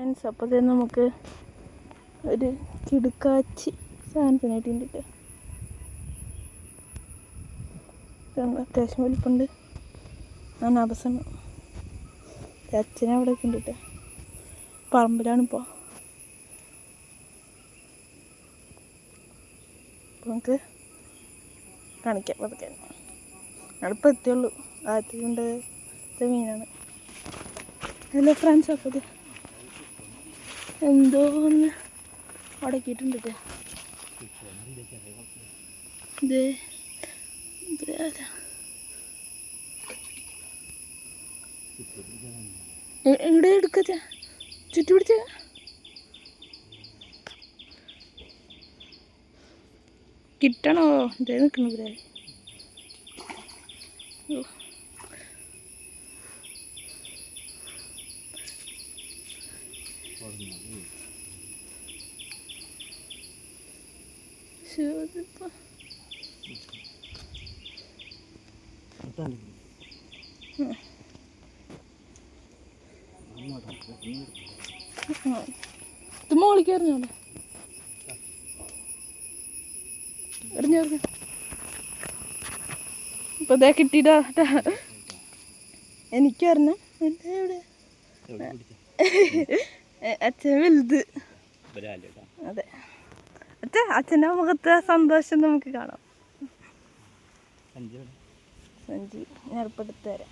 Friends അപ്പോൾ തന്നെ നമുക്ക് ഒരു കിടുക്കാച്ചി സാധനത്തിനായിട്ട് കിട്ടും അത്യാവശ്യം വലിപ്പുണ്ട് ഞാൻ അനാബസാണ് അച്ഛനെ അവിടെ കണ്ടിട്ട് പറമ്പിലാണിപ്പോൾ നമുക്ക് കാണിക്കാം പതുക്കെ. ഞങ്ങളിപ്പോൾ എത്തിയുള്ളൂ. ആദ്യത്തെ കൊണ്ട് മീനാണ് ഹലോ ഫ്രണ്ട്സ് അപ്പോൾ എന്തോ ഒന്ന് അടക്കിയിട്ടുണ്ട് ഇത്. എടുക്കച്ച ചുറ്റി പിടിച്ച. കിട്ടണോ? ഇതേ നിൽക്കണ ശോതിപ്പോ ആ. ഇത് മോളിക്ക് എറിഞ്ഞോളെ എറിഞ്ഞു എറിഞ്ഞു ഇപ്പൊ ഇതേ കിട്ടിയിട്ടാ എനിക്കറിഞ്ഞ എവിടെ അച്ഛൻ വലുത്. അതെ. അച്ഛ അച്ഛന്റെ മുഖത്തെ സന്തോഷം നമുക്ക് കാണാം. സഞ്ചി ഞാൻ ഇപ്പം എടുത്ത് തരാം.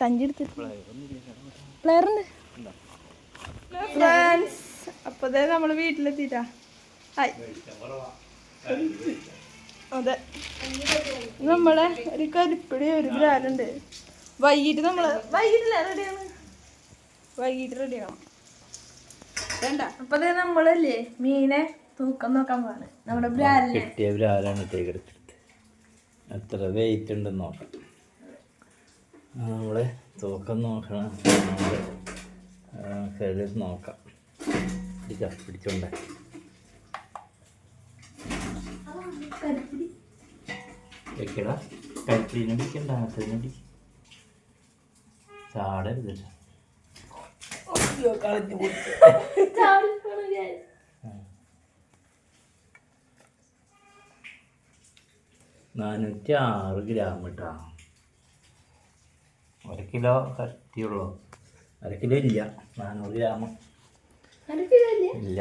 സഞ്ചി എടുത്തിട്ട്. പ്ലെയർ ഉണ്ട്. ഫ്രണ്ട്സ് അപ്പൊ ദേ നമ്മൾ വീട്ടിലെത്തിട്ടാ ഹായ്. അതെ. നമ്മളെ ഒരു കരിപ്പിടി ഒരു ബ്രാലുണ്ട് വൈകിട്ട് നമ്മൾ വൈകിട്ടില്ല റെഡിയാണ് വൈകിട്ട് റെഡിയാണ് വേണ്ട. അപ്പൊ ദേ നമ്മളല്ലേ മീനെ തൂക്കം നോക്കാൻ പോവാണ്. നമ്മുടെ ബ്രാലിനെ കിട്ടിയ ബ്രാലാണ് തേക്കെടുത്തത് എത്ര വെയിറ്റ് ഉണ്ടെന്ന് നോക്കാം. നമ്മളെ തൂക്കം നോക്കണം. കരുതി നോക്കാം. പിടിക്കാം പിടിച്ചോണ്ടേ. വെക്കടാ. കരിപ്പിനെ പിടിക്കണ്ട അങ്ങനത്തെ പിടി ചാടരുത് നാനൂറ്റി ആറ് ഗ്രാം കേട്ടോ. ഒരു കിലോ കട്ടിയുള്ളൂ. അര കിലോ ഇല്ല. നാനൂറ് ഗ്രാം ഇല്ല?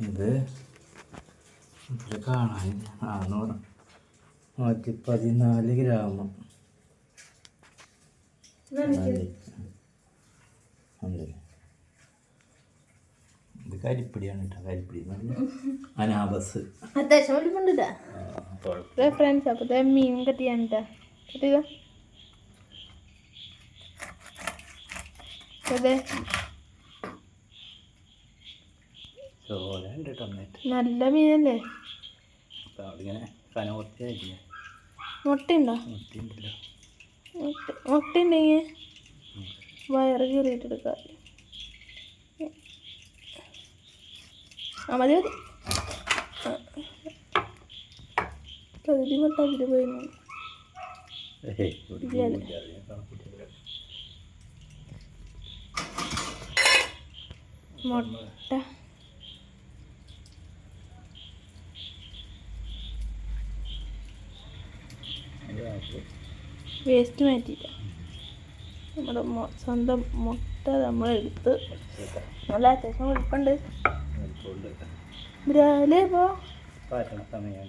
ഇത് ഇതിൽ കാണാൻ നാനൂറ്. നൂറ്റി പതിനാല് ഗ്രാം ഇത് കരിപ്പിടിയാണ് കേട്ടോ കരിപ്പിടി അനാബസ്. അത്യാവശ്യം ഫ്രണ്ട്സ് അപ്പൊ ദേ മീൻ കട്ടിയാണ് കേട്ടോ നല്ല മീനല്ലേ? മുട്ടയുണ്ടോ? മുട്ടയുണ്ടെങ്കിൽ വയറ് കീറിയിട്ട് എടുക്കാം. ആ മതി മതി. പകുതി മുട്ട അതിൽ പോയിരുന്നു ഏയ് ഒരു ഇല്ലല്ലേ. ഇല്ല, അത് ഞാൻ കണക്കൂട്ടിയില്ല. മുട്ട. വേസ്റ്റ് മാറ്റിയില്ല. നമ്മുടെ സ്വന്തം മുട്ട നമ്മളെടുത്ത്. നല്ല അത്യാവശ്യം വെളുത്തുള്ളി രാവിലെ ഇപ്പോൾ പാറ്റണ സമയം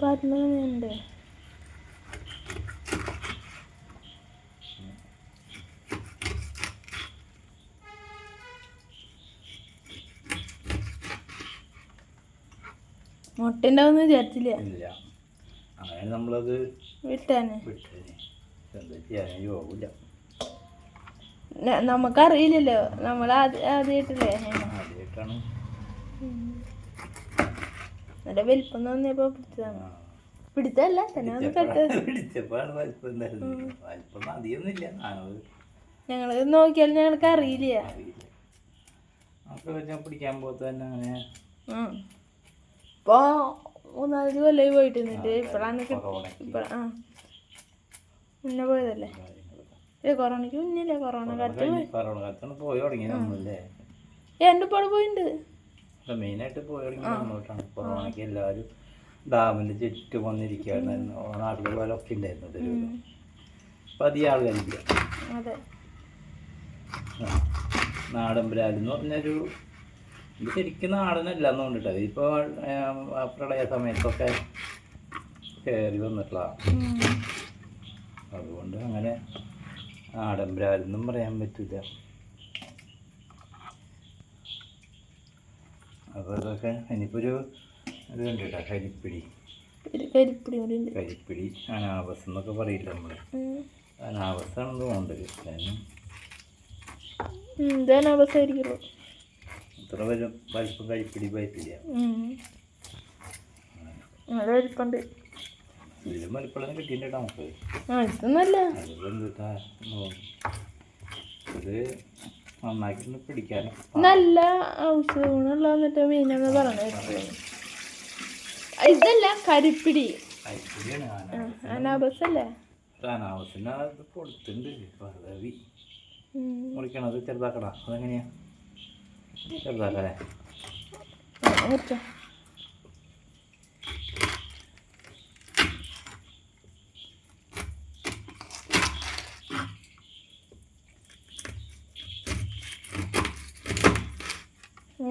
മുട്ട ഉണ്ടാവുമെന്ന് വിചാരിച്ചില്ല. ഇല്ല. അങ്ങനെ നമ്മളത് വിട്ടാന്. എന്താ നമുക്കറിയില്ലല്ലോ. നമ്മൾ ആദ്യ ആദ്യമായിട്ടല്ലേ ആദ്യമായിട്ടാണ് നല്ല വലിപ്പം തോന്നിയപ്പോ പിടിച്ചതാണ്. പിടിച്ചല്ല തന്നെ ഒന്ന് കട്ട് ഞങ്ങൾ നോക്കിയാലും ഞങ്ങൾക്ക് അറിയില്ല. പിടിക്കാൻ പോകത്ത് തന്നെ അങ്ങനെ ഉം. ഇപ്പൊ മൂന്നാൽ കൊല്ലമായി പോയിട്ട് നിന്നിട്ട് ഇപ്പഴാണ് ആ. മുന്നേ പോയതല്ലേ? ഏ കൊറോണയ്ക്ക് മുന്നില്ലേ കൊറോണ കാലത്ത് കൊറോണ കാലത്താണ് പോയി തുടങ്ങി നമ്മളല്ലേ? എന്റെ ഇപ്പോൾ പോയിട്ടുണ്ട് മെയിനായിട്ട് പോയി തുടങ്ങി നമ്മളോട്ടാണ്. കൊറോണയ്ക്ക് എല്ലാവരും ഡാമിന്റെ ചുറ്റും വന്നിരിക്കുകയായിരുന്നു നാട്ടിലുള്ളവരൊക്കെ ഉണ്ടായിരുന്നു തെരുവിൽ അപ്പം അധികം ആൾക്കാരില്ല അതെ. എന്ന് പറഞ്ഞൊരു ഇത് ശരിക്കും നാടനല്ല എന്ന് കൊണ്ടിട്ട് ഇപ്പോൾ പ്രളയ സമയത്തൊക്കെ കയറി വന്നിട്ടുള്ളതാണ് അതുകൊണ്ട് അങ്ങനെ നാടൻ ബ്രാലെന്നും പറയാൻ പറ്റില്ല അപ്പോൾ അതൊക്കെ ഇനിയിപ്പോൾ ഒരു ഇത് കണ്ടിട്ടാ കരിപ്പിടി. കരിപ്പിടി അനാവസ് എന്നൊക്കെ പറയില്ല നമ്മൾ അനാവസ്ഥ അനാവസാണെന്ന് തോന്നുന്നത് കാരണം അവസ്ഥയായിരിക്കുള്ളൂ ഇത്ര വരും? വലിപ്പം കരിപ്പിടി പൈപ്പില്ല നല്ല വലിപ്പുണ്ട്. ഇതിലും നമുക്ക്. ഇതൊന്നല്ല ഇത് നന്നാക്കി പിടിക്കാൻ നല്ല എന്നിട്ട് മീനെന്ന് ഇതല്ല കരിപ്പിടി. അനാബസല്ലേ ആന അനാബസ് അല്ലേ അനാവസിന് അത് കൊടുത്തിട്ടുണ്ട്. മുറിക്കണത് ചെറുതാക്കടാ. അതെങ്ങനെയാ? ചെറുതാക്കല്ലേ.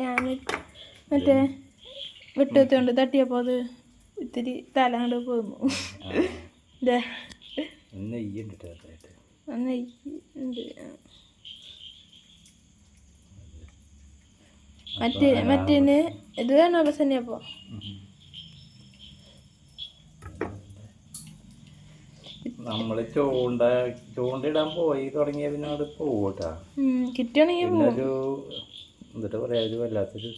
ഞാൻ മറ്റേ വിട്ടെത്തിയോണ്ട് തട്ടിയപ്പോൾ അത് ഇത്തിരി തല കണ്ട് പോന്നു. നെയ്യുണ്ട് ഒന്ന് ഉണ്ട്. മറ്റേ മറ്റേന് ഇത് വേണോ ബസ് തന്നെ അപ്പോൾ നമ്മൾ ചൂണ്ട ചൂണ്ടിടാൻ പോയി തുടങ്ങിയ പിന്നെ അവിടെ പോവട്ടാ. ഒരു എന്നിട്ട് പറയാ ഒരു വല്ലാത്തൊരു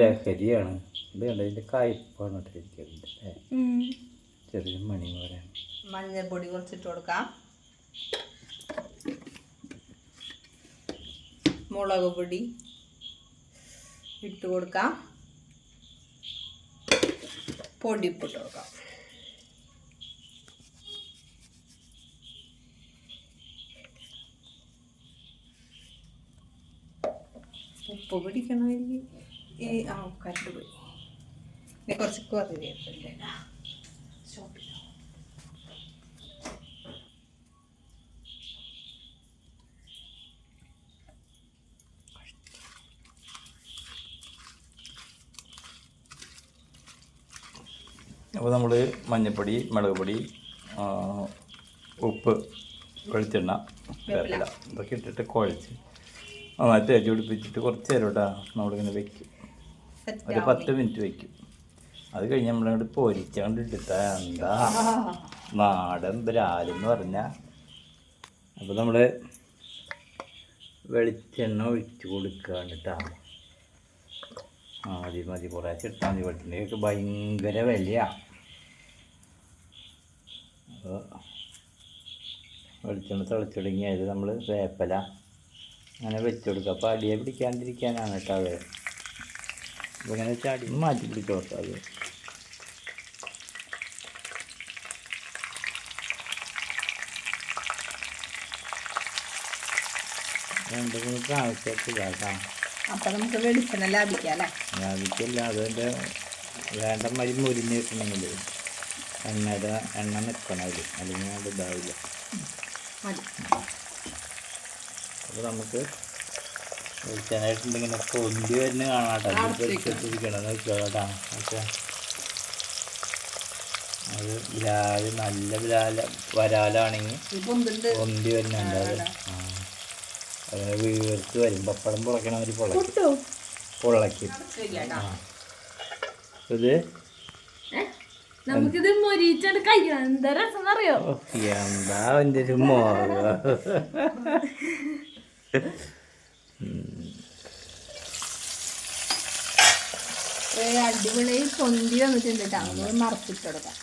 ലഹരിയാണ്. ഇത് കണ്ട ഇതിന്റെ കായ്പാണ് ഇട്ടിരിക്കുന്നത് ചെറിയ മണി പോലെ. മഞ്ഞൾപ്പൊടി കുറച്ചിട്ട് കൊടുക്കാം. മുളക് പൊടി. ഇട്ട് കൊടുക്കാം. പൊടിപ്പിട്ട് കൊടുക്കാം. ഉപ്പ് പിടിക്കണമെങ്കിൽ ഈ ആ കരണ്ട് പോയി. കുറച്ച് കുറവ് ഷോപ്പിലോ അപ്പോൾ നമ്മൾ മഞ്ഞൾപ്പൊടി മുളക് പൊടി ഉപ്പ് വെളിച്ചെണ്ണ വേപ്പില. ഇതൊക്കെ ഇട്ടിട്ട് കുഴച്ച് നന്നായിട്ട് അരി പിടിപ്പിച്ചിട്ട് കുറച്ച് നേരം ഇട്ടാ നമ്മളിങ്ങനെ വെക്കും. ഒരു പത്ത് മിനിറ്റ് വെക്കും. അത് കഴിഞ്ഞ് നമ്മളങ്ങോട്ട് പൊരിച്ചാണ്ട് എന്താ നാടൻ ബ്രാലെന്ന് പറഞ്ഞാൽ അപ്പോൾ നമ്മൾ വെളിച്ചെണ്ണ ഒഴിച്ച് കൊടുക്കാണ്ടിട്ടാ ആ മതി മതി കുറേശ്ശെ ഇട്ടാൽ മതി വെളിച്ചെണ്ണയൊക്കെ ഭയങ്കര വിലയാണ് അപ്പോൾ വെളിച്ചെണ്ണ തിളച്ചിടങ്ങിയത് നമ്മൾ വേപ്പല അങ്ങനെ വെച്ച് കൊടുക്കുക അപ്പോൾ അടിയെ പിടിക്കാണ്ടിരിക്കാനാണ് കേട്ടോ അത്. അപ്പോൾ ഇങ്ങനെ അടി മാറ്റി പിടിച്ചോട്ടോ അത്. രണ്ട് മൂന്ന് പ്രാവശ്യമൊക്കെ ഇതാട്ടോ അപ്പൊ നമുക്ക് വെളിച്ചെണ്ണ ലാഭിക്കാം അല്ലേ? ലാഭിക്കില്ല അതിന്റെ വേണ്ട മരി മുരിഞ്ഞ് കിട്ടണമെങ്കിൽ എണ്ണയുടെ എണ്ണ നിൽക്കണം അതിൽ അല്ലെങ്കിൽ അത് ഇതാവില്ല. മതി. അപ്പോൾ നമുക്ക് വെളിച്ചെണ്ണായിട്ടുണ്ടെങ്കിൽ പൊന്തി വരുന്ന കാണാട്ടോ. വെച്ചിരിക്കണം കേട്ടാ. ഓക്കെ അത് വിരാൽ നല്ല വിരാല വരാലാണെങ്കിൽ പൊന്തി വരുന്നുണ്ട് അത്. ആ. അങ്ങനെ വീർത്ത് വരും പപ്പടം പുളയ്ക്കണ ഒരു ശരിയാട്ടാ. ആ. ഇത്? നമുക്കിത് കഴിക്കണം. എന്താ രസം അറിയോ ഓ, എന്താ എന്റെ ഒരു മോക അടിപൊളി പൊന്തി വന്നിട്ടുണ്ട് കേട്ടോ. നമ്മൾ മറച്ചിട്ട് കൊടുക്കാം.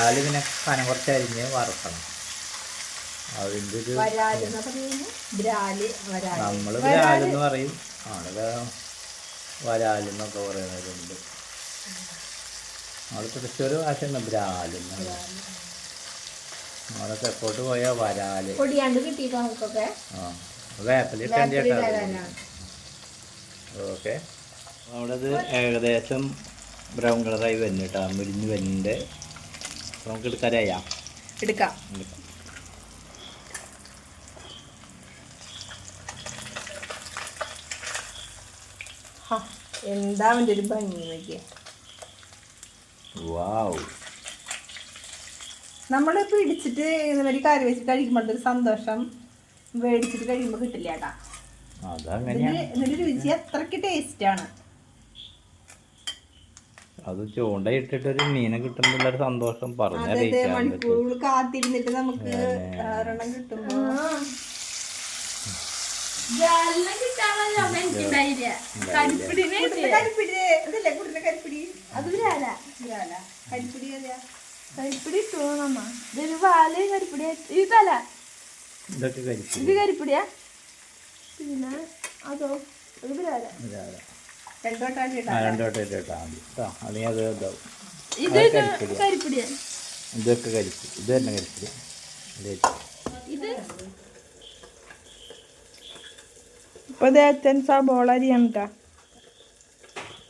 വരാൽ പിന്നെ കനം കുറച്ച് അരിഞ്ഞ് വറുക്കണം. അതിന്റെ ഒരു വരാൽ എന്ന് പറയുന്നത് ബ്രാൽ വരാൽ. നമ്മൾ വരാലെന്ന് പറയും. അവിടെ വരാലെന്നൊക്കെ പറയുന്നവരുണ്ട്. അവിടെ തൃശ്ശൂർ ഭാഷയാണ് ബ്രാലെന്ന് നമ്മളൊക്കെ തെക്കോട്ട് പോയാൽ വരാൽ. ആ വേപ്പലിട്ടുണ്ട് ഇടാനാണ്. ഓക്കെ. അവിടെ ഏകദേശം ബ്രൗൺ കളറായി വരുന്നു കേട്ടോ മുരിഞ്ഞ് വരുന്നുണ്ട് നമുക്ക് എടുക്കാരായ എടുക്കാം എന്താ അവന്റെ ഒരു ഭംഗി നോക്കിയ? നമ്മൾ പിടിച്ചിട്ട് ഇതുമാതിരി കറി വെച്ച് കഴിക്കുമ്പോൾ ഒരു സന്തോഷം മേടിച്ചിട്ട് കഴിയുമ്പോൾ കിട്ടില്ല കേട്ടാ. ഇതിന്റെ രുചി അത്രയ്ക്ക് ടേസ്റ്റ് ആണ്. അത് ചൂണ്ടയിട്ടിട്ട് ഒരു മീനെ സന്തോഷം അതായത് പറഞ്ഞറിയിക്കാൻ പറ്റും മണിക്കൂർ കാത്തിരുന്നിട്ട് നമുക്ക് കിട്ടുമ്പോ. കരിപ്പിടി ഇതല്ലേ ഇട്ടു നമ്മ. ഇതൊരു വാൽ കരിപ്പിടി. കഴിച്ചു ഇത് കരിപ്പിടിയാ. പിന്നെ അതോ ഇത് ബ്രാല രണ്ടു വട്ടം ആ രണ്ടു വട്ടം ഇട്ടാ മതി. കേട്ടോ അല്ലെങ്കിൽ അത് ഇതാവും. ഇതൊക്കെ കരിപ്പ്. ഇത് തന്നെ കരിച്ചു ഇത് ഇപ്പൊ അച്ഛൻ സബോള അരിയാണ് കേട്ടാ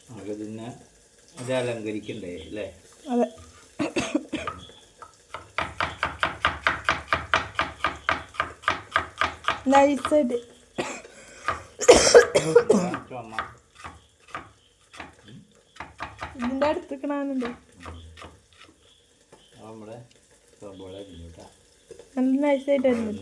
നമുക്ക് പിന്നെ ഇത് അലങ്കരിക്കണ്ടേ അല്ലേ? അതെ. നൈസായിട്ട് ചുമ ഇതിന്റെ അടുത്ത് കാണുന്നുണ്ട് അത് നമ്മുടെ സബോള അരിഞ്ഞു കേട്ടോ നല്ല നൈസായിട്ട് അരിഞ്ഞു എല്ലാം കൂടി ഇതിന് ഇട്ട് കഴിഞ്ഞ ഒരു പ്രത്യേക ഒരു അടുത്ത് കിട്ടും. നല്ല നൈസായിട്ടായിരുന്നു.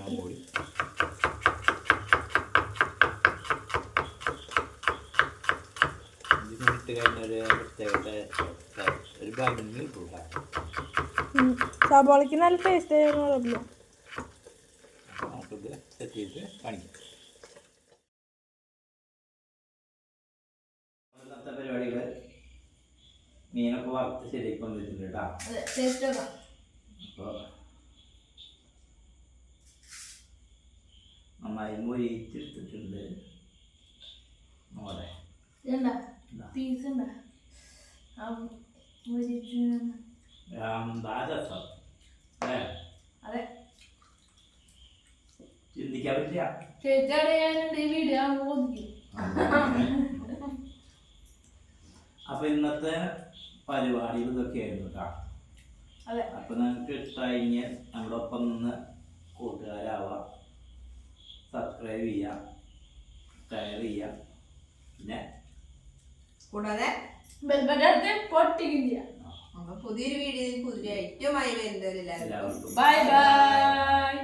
സബോളയ്ക്ക് നല്ല ടേസ്റ്റ് ആയിരുന്നു അപ്പോൾ നമുക്കിത് സെറ്റ് ചെയ്ത് കാണിക്കാം ഇന്നത്തെ പരിപാടികൾ മീനൊക്കെ വറുത്ത് വന്നിട്ടുണ്ട് കേട്ടോ അപ്പോൾ നന്നായി മൊരിച്ചെടുത്തിട്ടുണ്ട് നോടെ എന്താ രസം? അല്ലേ? അതെ. ചിന്തിക്കാൻ പറ്റില്ല. അപ്പൊ ഇന്നത്തെ പരിപാടികൾ ഇതൊക്കെയായിരുന്നു കേട്ടോ അതെ. അപ്പൊ നിങ്ങൾക്ക് ഇഷ്ടമായി നമ്മുടെ ഒപ്പം നിന്ന് കൂട്ടുകാരാവാം. സബ്സ്ക്രൈബ് ചെയ്യാം. ഷെയർ ചെയ്യാം. പിന്നെ? കൂടാതെ പുതിയൊരു വീഡിയോ പുതിയ ഐറ്റമായി വരുന്നവരെല്ലാവരും ബൈ ബൈ